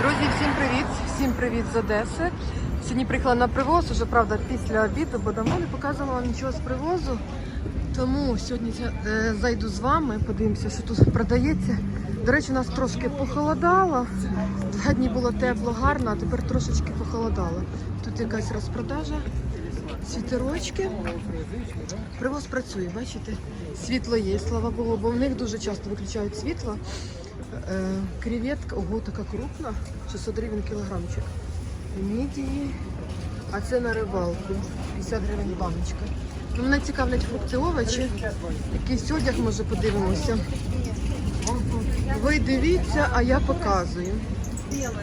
Друзі, всім привіт! Всім привіт з Одеси. Сьогодні приїхала на привоз, уже правда після обіду, бо давно не показувала нічого з привозу. Тому сьогодні е, зайду з вами, подивимося, що тут продається. До речі, у нас трошки похолодало. Два дні було тепло, гарно, а тепер трошечки похолодало. Тут якась розпродажа, світерочки. Привоз працює, бачите? Світло є, слава Богу, бо в них дуже часто виключають світло. Е, креветка, ого, така крупна, 600 гривень кілограмчик. Мідії, а це на рибалку, 50 гривень баночка. Ну, мене цікавлять фрукти, овочі, якийсь одяг, може, подивимося. Ви дивіться, а я показую.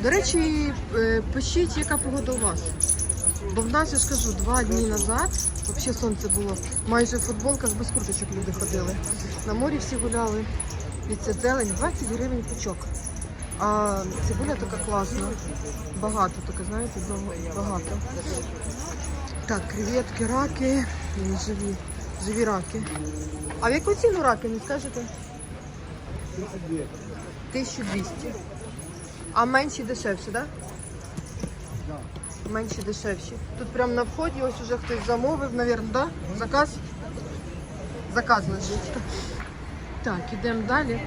До речі, е, пишіть, яка погода у вас. Бо в нас, я ж кажу, два дні назад, взагалі сонце було, майже в футболках без курточок люди ходили. На морі всі гуляли. Це зелень 20 гривень пучок. А цибуля така класна. Багато така, знаєте, багато. Так, креветки, раки, живі, живі раки. А в яку ціну раки, не скажете? 1200. А менші дешевші, так? Да? Менші дешевші. Тут прямо на вході ось уже хтось замовив, мабуть, да? Заказ? Заказ лежить. Так, ідемо далі.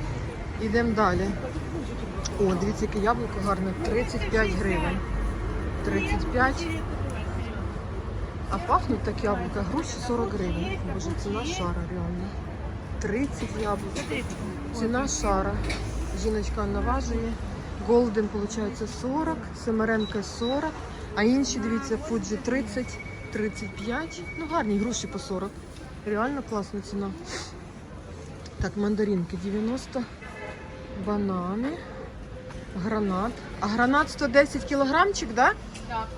Ідемо далі. О, дивіться, яке яблуко гарне. 35 гривень. 35. А пахнуть так яблука. Груші 40 гривень. Боже, ціна шара реально. 30 яблук. Ціна шара. Жіночка наважує. Голден, виходить, 40, Семеренка 40, а інші, дивіться, Фуджі 30, 35. Ну, гарні груші по 40. Реально класна ціна. Так, мандаринки 90, банани, гранат. А гранат 110 кілограмчик, да? Так.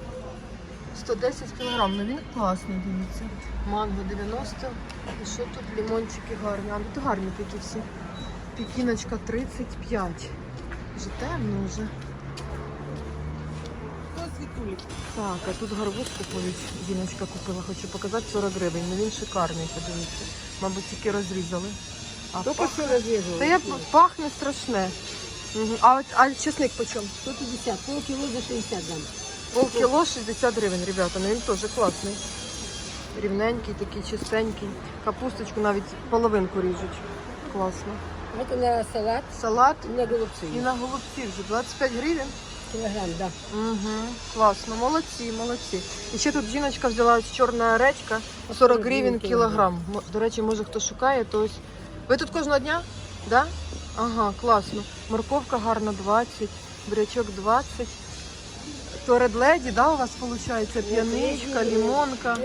110 кілограм, ну він класний, дивіться. Манго 90. І що тут лимончики гарні? А ну, тут гарні такі всі. Пекіночка 35. Вже темно вже. Так, а тут гарбуз купують. Жіночка купила, хочу показати 40 гривень. Ну він шикарний, подивіться. Мабуть, тільки розрізали. А Только пахне- что. Та я пахне страшне. Мгм. А, от- а чесник почем? 150, полкило за 60 дам. Полкіло 60 гривень, ребята, ну він теж класний. Рівненький, такий чистенький. Капусточку навіть половинку ріжуть. Класно. Это на салат Салат и на голубцы. і на голубці вже 25 гривень. Килограмм, да. Угу, класно, молодці, молодці. І ще тут жіночка взяла ось чорна редька 40 гривень кілограм. М- До речі, може хто шукає, то ось. Ви тут кожного дня? Да? Ага, класно. Морковка гарна 20, бурячок 20. То Red Lady, да, у вас виходить? П'яничка, лимонка,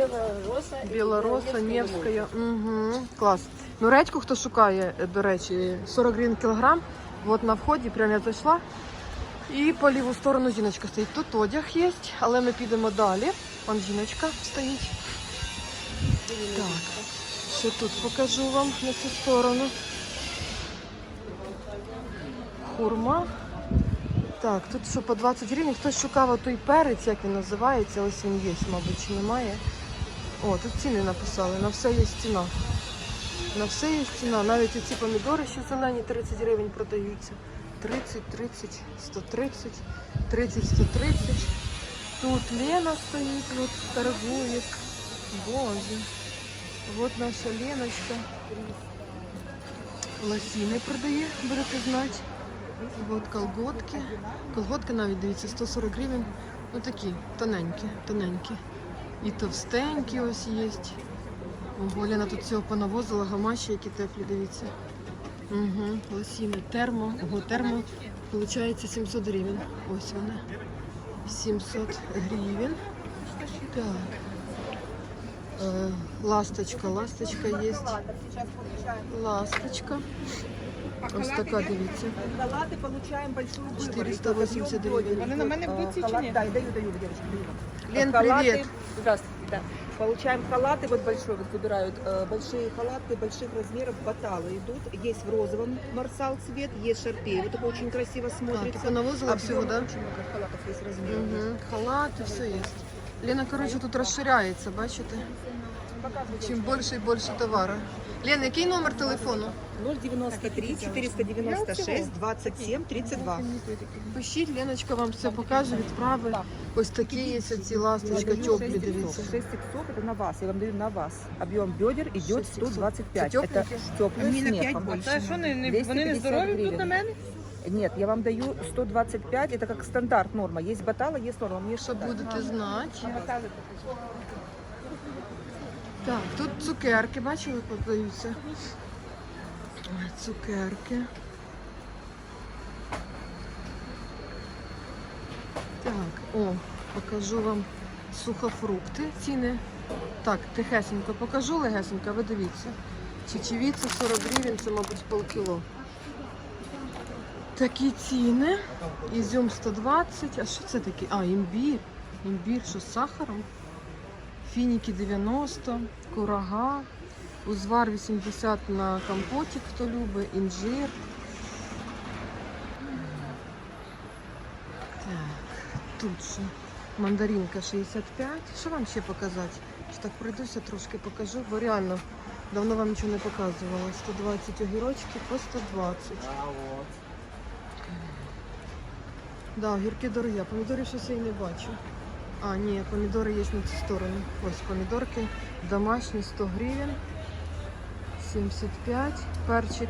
білороса, Невська. Угу, клас. Ну, редьку хто шукає, до речі, 40 гривень кілограм. От на вході, прямо я зайшла. І по ліву сторону жіночка стоїть. Тут одяг є, але ми підемо далі. Вон жіночка стоїть. Так, що тут покажу вам на цю сторону. Хурма. Так, тут що по 20 гривень. Хтось шукав той перець, як він називається. Ось він є, мабуть, чи немає. О, тут ціни написали. На все є ціна. На все є ціна. Навіть ці помідори, що зелені, 30 гривень продаються. 30, 30, 130, 30, 130. Тут Лена стоїть, от торгує. Боже. Вот наша Леночка. Лосіни продає, будете знати. Вот колготки. Колготки навіть дивіться, 140 гривень. Ну такі, тоненькі, тоненькі. І товстенькі ось є. Ого, тут цього понавозила, гамаші, які теплі, дивіться. Угу, лосіни, термо. Ого, термо, виходить 700 гривень. Ось вони. 700 гривень. Так. Е, ласточка, ласточка є. Ласточка. Ось така, дивіться. Халати получаємо большую вибір. 480 гривень. Вони на мене будуть ці чи ні? Да, даю, даю, девочки, даю. Лен, Халаты- привет. Здравствуйте, да. Получаем халаты, вот большой, вот выбирают э, большие халаты больших размеров, баталы идут. Есть в розовом марсал цвет, есть шарпей. Вот это очень красиво А, смотрится. ти понавозила Объем всього, да? Очень много халатов есть размеров. Угу. Халати, все є. Лена, коротше, тут розширяється, бачите? Чим більше і більше товару. Лена, який номер телефону? 093 496 27 32. Пишіть, Леночка вам все покаже, відправить. Ось такі є ці ласточка, теплі, дивіться. 6 иксов это на вас. Я вам даю на вас. Объем бедер идет 6 иксов. 125. Это Это тепленькие? теплый с мехом. Це що, не, не, вони не 250 здорові тут гривень. на мене? Нет, я вам даю 125. Это как стандарт норма. Есть батала, есть норма. Мне Що что будете знати. Так, тут цукерки, бачили, продаються. Ой, Цукерки. Так, о, покажу вам сухофрукти, ціни. Так, тихесенько покажу, легесенько, ви дивіться. Чечевіця 40 гривень, це, мабуть, полкіло. Такі ціни. Ізюм 120. А що це таке? А, імбір. Імбір, що з сахаром? Фініки 90, курага, узвар 80 на компотик, хто любить, інжир. Тут що? Мандаринка 65. Що вам ще показати? Що так пройдуся, трошки покажу, бо реально давно вам нічого не показувала. 120 огірочки по 120. Да, огірки дорогі, а помідорів щось я і не бачу. А, ні, помідори є на цій стороні. Ось помідорки домашні 100 гривень. 75. Перчик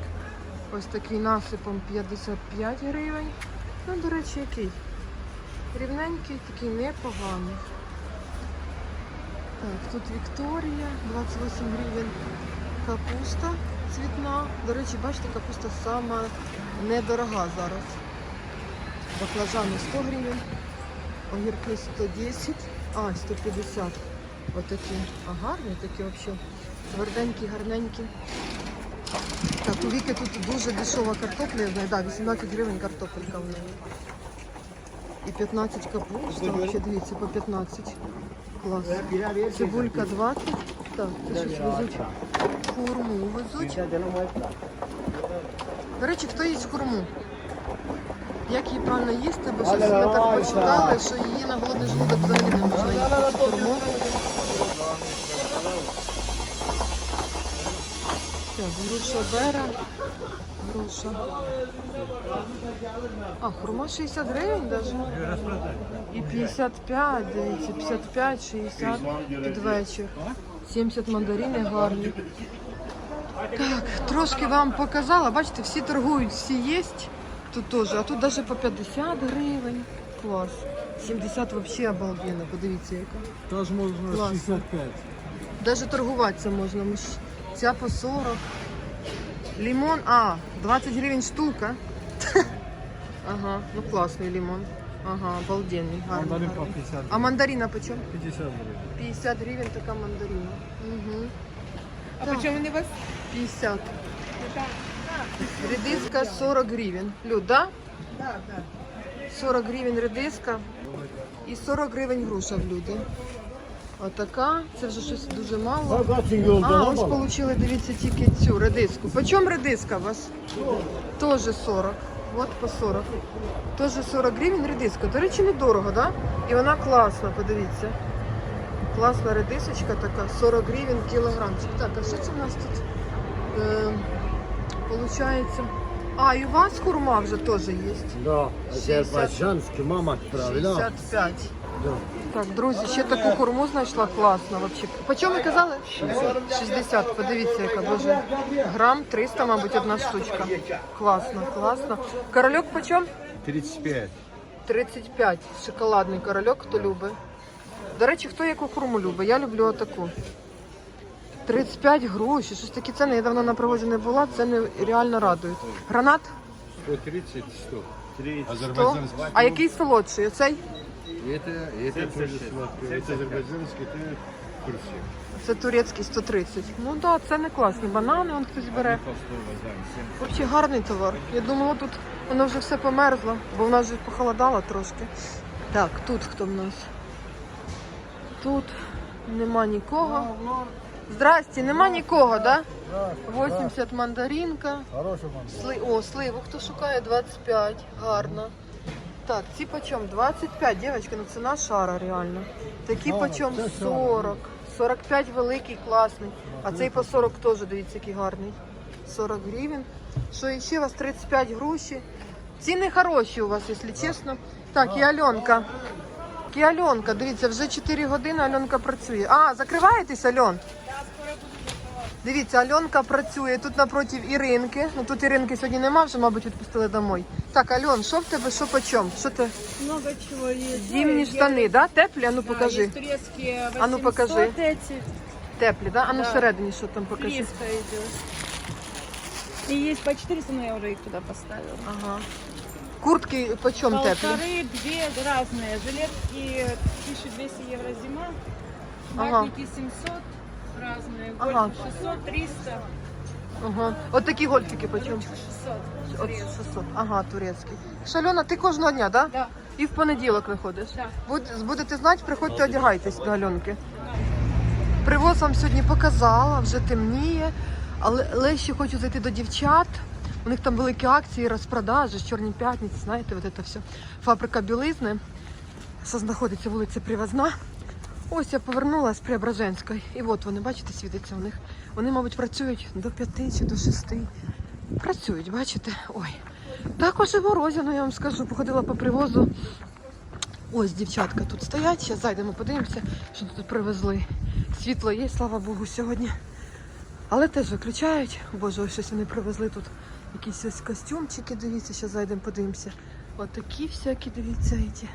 ось такий насипом 55 гривень. Ну, до речі, який? Рівненький, такий непоганий. Так, тут Вікторія, 28 гривень. Капуста цвітна. До речі, бачите, капуста сама недорога зараз. Баклажани 100 гривень, огірки 110, а 150. Отакі. А гарні такі взагалі. Тверденькі, гарненькі. Так, у Віки тут дуже дешева картопля, я знаю, да, 18 гривень картопелька в неї. І 15 капуста, взагалі дивіться, по 15. Клас. Цибулька 20. Так, це щось везуть. Хурму везуть. До речі, хто їсть хурму? Як її правильно їсти, бо щось ми так почитали, що її на голодний желудок взагалі не можна їсти. Так, груша бера. Груша. А, хурма 60 гривень даже. І 55, дивіться, 55, 60 під вечір. 70 мандарини гарні. Так, трошки вам показала. Бачите, всі торгують, всі є. Тут теж, а тут навіть по 50 гривень. Клас. 70 взагалі обалденно, подивіться яка. Тож можна Класно. 65. Даже торгуватися можна. Ми ж- Ця по 40. Лимон, а, 20 гривень штука. Ага, ну класний лимон. Ага, обалденний, гарний. Мандарин по гарний. 50 А мандарина почем? 50 гривень. 50 гривень така мандарина. Угу. А по чому вони у вас? 50. Редиска 40 гривень. Люд, да? Так, так. 40 гривень редиска і 40 гривень груша в люди. Отака, це вже щось дуже мало. А, ось отримали, дивіться, тільки цю редиску. По чому редиска у вас? Тоже 40. От по 40. Тоже 40 гривень редиска. До речі, недорого, да? І вона класна, подивіться. Класна редисочка така, 40 гривень кілограмчик. Так, а що це в нас тут? Получається. А, і у вас хурма вже теж є. Да, 60. азербайджанський мама відправила. 65. Да. Так, друзі, ще таку хурму знайшла класно вообще. По чому ви казали? 60. Подивіться, яка боже. Грам 300, мабуть, одна штучка. Класно, класно. Корольок по чому? 35. 35. Шоколадний корольок, хто любить. До речі, хто яку хурму любить? Я люблю отаку. 35 гроші. Щось такі ціни. Я давно на привозі не була, ціни реально радують. Гранат 130, 100. 30. 100. А який солодший? Оцей? Это, это тоже сладкое. Это азербайджанский, это Турция. Це турецький 130. Ну так, да, це не класні. Банани, он хтось бере. Взагалі гарний товар. Я думала, тут воно вже все померзло, бо в нас вже похолодало трошки. Так, тут хто в нас? Тут нема нікого. Здрасте, нема нікого, да? 80 мандаринка. Хороший мама. Сли... О, сливу хто шукає 25. Гарно. Так, ці почем? 25, дівчатка, ну ціна шара реально. Такі почем це шара. 40. 45 великий, класний. А цей по 40 теж, дивіться, який гарний. 40 гривень. Що ще у вас 35 груші. Ціни хороші у вас, якщо чесно. Так, і Альонка. І Альонка, дивіться, вже 4 години Альонка працює. А, закриваєтесь, Альон? Дивіться, Альонка працює тут напроти Іринки. Ну тут Іринки сьогодні нема, вже, мабуть, відпустили домой. Так, Альон, що в тебе, що по чому? Що ти? Много чего есть. Зимні штани, да? Теплі? А ну покажи. есть турецкие 800 А ну, покажи. эти. Теплі, да? А ну Да. всередині що там покажи. 300 идет. И есть по 400, но я уже их туда поставила. Ага. Куртки по чому теплі? Полторы, две разные. Жилетки 1200 евро зима. Ага. Ватники 700 Разные. Ага. Гольфы 600, 300. Ага. От такі гольфики по чому? 600. От 600. Ага, турецький. Шальона, ти кожного дня, да? Да. І в понеділок виходиш? Да. Буд- Будете знати, приходьте одягайтесь до Альонки. Привоз вам сьогодні показала, вже темніє, але, але ще хочу зайти до дівчат. У них там великі акції, розпродажі, чорні п'ятниці, знаєте, от це все. Фабрика білизни, що знаходиться вулиця Привозна. Ось я повернулася з Преображенської. І от вони, бачите, світиться у них. Вони, мабуть, працюють до п'яти чи до шести. Працюють, бачите? Ой. Також і Морозіно, я вам скажу, походила по привозу. Ось дівчатка тут стоять. Зараз зайдемо, подивимося, що тут привезли. Світло є, слава Богу, сьогодні. Але теж виключають. Боже, ось щось вони привезли тут. Якісь ось костюмчики, дивіться, зараз зайдемо, подивимося. От всякі, дивіться, ці.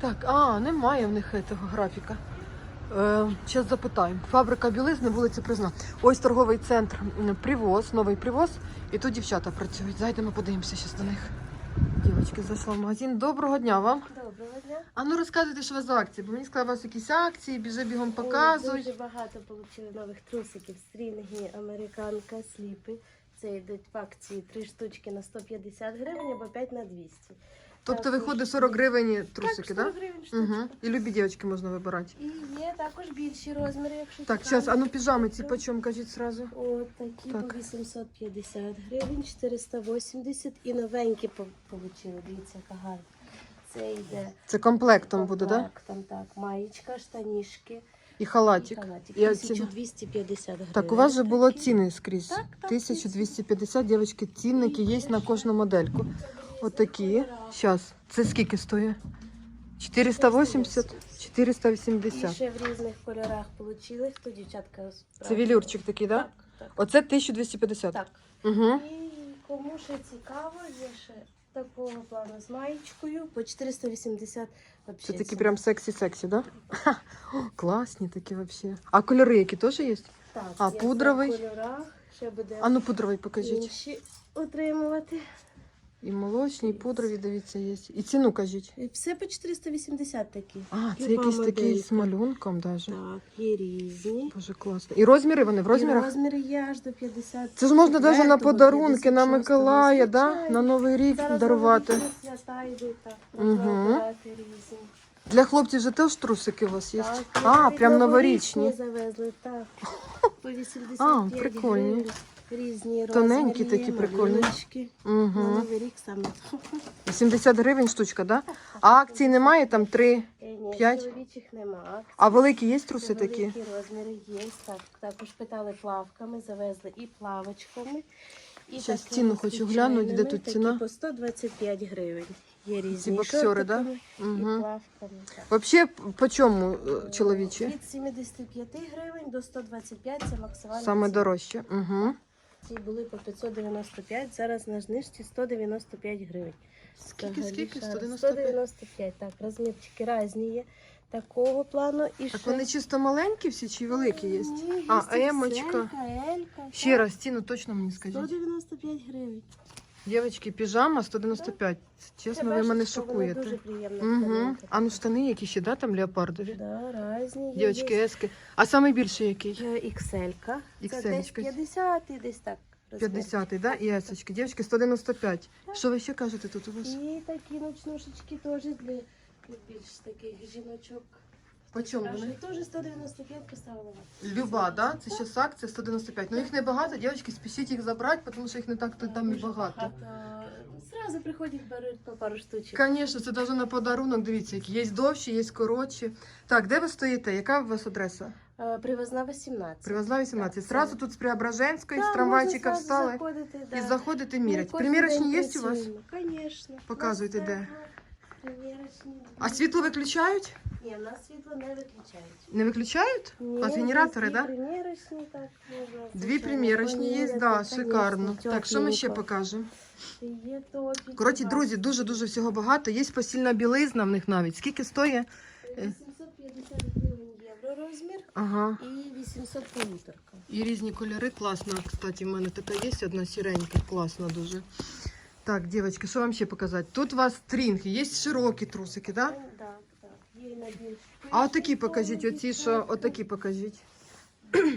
Так, а, немає в них цього графіка. Зараз запитаємо. Фабрика білизни, вулиця Призна. Ось торговий центр Привоз, новий привоз. І тут дівчата працюють. Зайдемо, подивимося зараз до них. Дівочки, зайшла в магазин. Доброго дня вам. Доброго дня. А ну розказуйте, що у вас за акції, бо мені сказали, у вас якісь акції, біжи бігом показуй. Дуже багато отримали нових трусиків. Стрінгі, американка, сліпи. Це йдуть в акції 3 штучки на 150 гривень або 5 на 200. Тобто також виходить 40 гривень Так, трусики, 40 гривень штучка. Угу. І любі дівчатки можна вибирати. І є також більші розміри, якщо Так, зараз, а ну піжами ці по чому, кажіть зразу. От такі Так. по 850 гривень, 480 і новенькі по- получили. Дивіться, яка гарна. Це йде Це комплектом буде, так? Там так, маєчка, штанішки І халатик. і халатик. І оці- 1250 гривень. Так, у вас же було такі. ціни скрізь. Так, так, 1250, дівчатки, цінники є на кожну модельку. Отакі. Зараз. Це скільки стоїть? 480, І 480. ще в різних кольорах получили, хто дівчатка Це велюрчик такий, так? Да? Так, так. Оце 1250. так. Угу. І кому ще цікаво, є ще такого плану з маєчкою по 480 вообще. Це такі прям сексі-сексі, да? Ха, о, класні такі вообще. А кольори які теж є? Так, а, пудровий? кольорах, ще буде А ну пудровий покажіть. інші отримувати. І молочні, і пудрові, дивіться, є. І ціну кажіть. Все по 480 такі. А, це Люба якийсь такий моделька. з малюнком даже. Так, є різні. Боже, класно. І розміри вони в І розмірах? розміри є аж до 50. Це ж можна навіть на 54-го, подарунки, на Миколая, да? на Новий рік Зараз дарувати. новорічні свята йдуть, так, Мгм. можна різні. Для хлопців же теж трусики у вас є. Так, А, навіть прям новорічні. завезли, так. По 85 А, прикольні. гривень. Різні Тоненькі розміри, такі прикольні. малюночки. На Угу. Новий рік саме. 80 гривень штучка, да? А акцій немає, там три. Е, Ні, П'ять? чоловічих нема. А великі є труси такі? Великі розміри є. Так, також питали плавками, завезли і плавочками. І Щас такими ціну хочу звичайними, глянути, де тут такі ціна. По 125 гривень. Є різні боксери, да? шортиками і Угу. плавками. Так. Взагалі, по чому е, чоловічі? Від 75 гривень до 125 це максимально. Саме дорожче. Угу. Ці були по 595, зараз на знижці 195 гривень. Скільки, скільки? 195? 195, так, розмірчики різні є. Такого плану і Так ще... вони чисто маленькі всі чи великі є? Ні, А, емочка. Ще раз, ціну точно мені скажіть. 195 гривень. Дівчатки, піжама 195. Чесно, ви мене шокуєте. Угу. А ну штани які ще, да, там леопардові? Да, різні. Дівчатки, ески. А самий який? XL-ка. Десь XL-очка. 50 і десь так. розмір. 50 да? І есочки. Дівчатки, 195. Що ви ще кажете тут у вас? І такі ночнушечки теж для більш таких жіночок. По чому вони? Теж 195 поставила. Люба, да? Це ще акція 195. Ну їх небагато, дівчатки, спішіть їх забрати, тому що їх не так то там і багато. Зразу приходять, беруть по пару штучок. Звісно, це навіть на подарунок, дивіться, які є довші, є коротші. Так, де ви стоїте? Яка у вас адреса? Привозна 18. Привезла 18. Так, Сразу це- тут з Преображенської, Да, з трамвайчика встали заходити, да. і заходите Ми мірять. Примірочні є у вас? Конечно. Показуйте, де. Так. А світло виключають? Ні, в нас світло не виключають. Не виключають? Вас генератори, так? Да? примірочні, так, можна, Дві примірочні є, поміряти, да, шикарно. Так, що ми ще покажемо? Є топіки. Коротше, друзі, дуже-дуже всього багато. Є постільна білизна в них навіть. Скільки стоїть? 850 гривень євро розмір Ага. і 800 полуторка. І різні кольори. Класно. Кстати, в мене така є одна сіренька. Класна дуже. Так, дівчатки, що вам ще показати? Тут у вас стрінги, є широкі трусики, так? Да? Так, так. Є і на більш А отакі покажіть, оці, що отакі покажіть.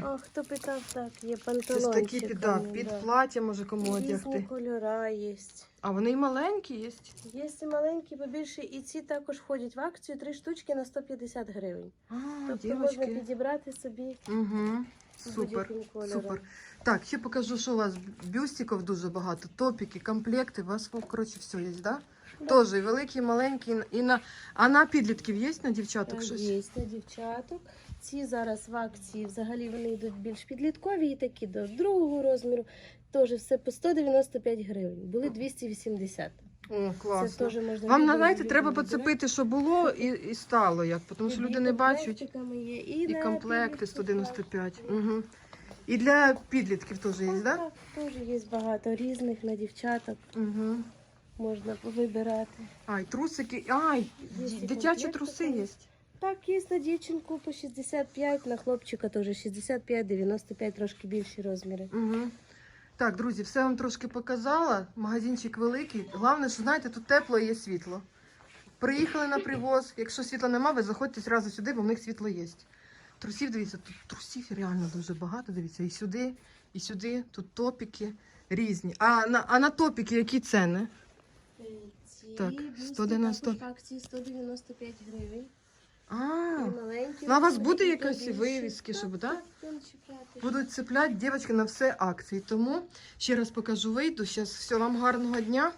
А, хто питав, так, є Ось панталончики. такі під, да, під плаття може кому Різні одягти. кольора є. А вони і маленькі є. Є і маленькі, побільше, і ці також входять в акцію. Три штучки на 150 гривень. А, Тобто можна підібрати собі Угу. Супер. Супер. Так, ще покажу, що у вас бюстиків дуже багато. Топіки, комплекти. У вас, коротше, все є, да? Да. Теж і великі, і маленькі, і на. А на підлітків є на дівчаток щось? Є на дівчаток. Ці зараз в акції взагалі вони йдуть більш підліткові і такі до другого розміру. Теж все по 195 гривень. Були 280. О, Це теж можна Вам, любим знаєте, треба поцепити, що було, і, і стало як, тому що люди не бачать. Є, і, І на комплекти 195. Угу. І для підлітків теж є, Так, так? теж є багато різних на дівчаток. Угу. Можна вибирати. А, і трусики. А, і Є дитячі комплекти труси є. Так, є на дівчинку по 65, на хлопчика теж 65, 95, трошки більші розміри. Угу. Так, друзі, все вам трошки показала. Магазинчик великий. Головне, що знаєте, тут тепло і є світло. Приїхали на привоз. Якщо світла нема, ви заходьте зразу сюди, бо в них світло є. Трусів, дивіться, тут трусів реально дуже багато. Дивіться, і сюди, і сюди, тут топіки різні. А на, а на топіки які ціни? Ці Так, бюсти 190. також акції 195 гривень. А, ну а у вас буде і якась вивіски, щоб, так? Так. Будуть цепляти дівчатки на все акції. Тому ще раз покажу вийду. Зараз все вам гарного дня.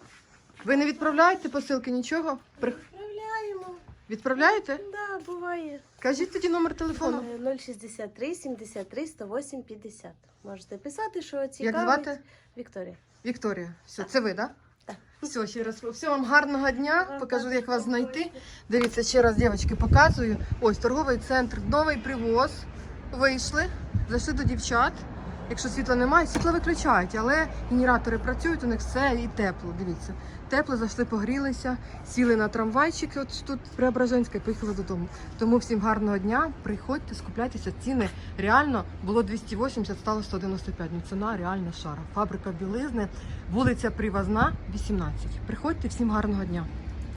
Ви не відправляєте посилки нічого? При- Відправляємо. Відправляєте? Да, буває. Кажіть тоді номер телефону. Е, 063 73 108 50. Можете писати, що цікавить. Як звати? Вікторія. Вікторія. Все, це ви, так? Так. Все, ще раз. Все вам гарного дня. Покажу, як вас знайти. Дивіться, ще раз, дівчатки, показую. Ось торговий центр, новий привоз. Вийшли, зайшли до дівчат. Якщо світла немає, світло виключають, але генератори працюють, у них все і тепло. Дивіться. Тепло, зайшли, погрілися, сіли на трамвайчики, от тут Преображенська і поїхали додому. Тому всім гарного дня. Приходьте, скупляйтеся. Ціни реально було 280, стало 195. Ну, ціна реально шара. Фабрика білизни, вулиця Привозна, 18. Приходьте, всім гарного дня.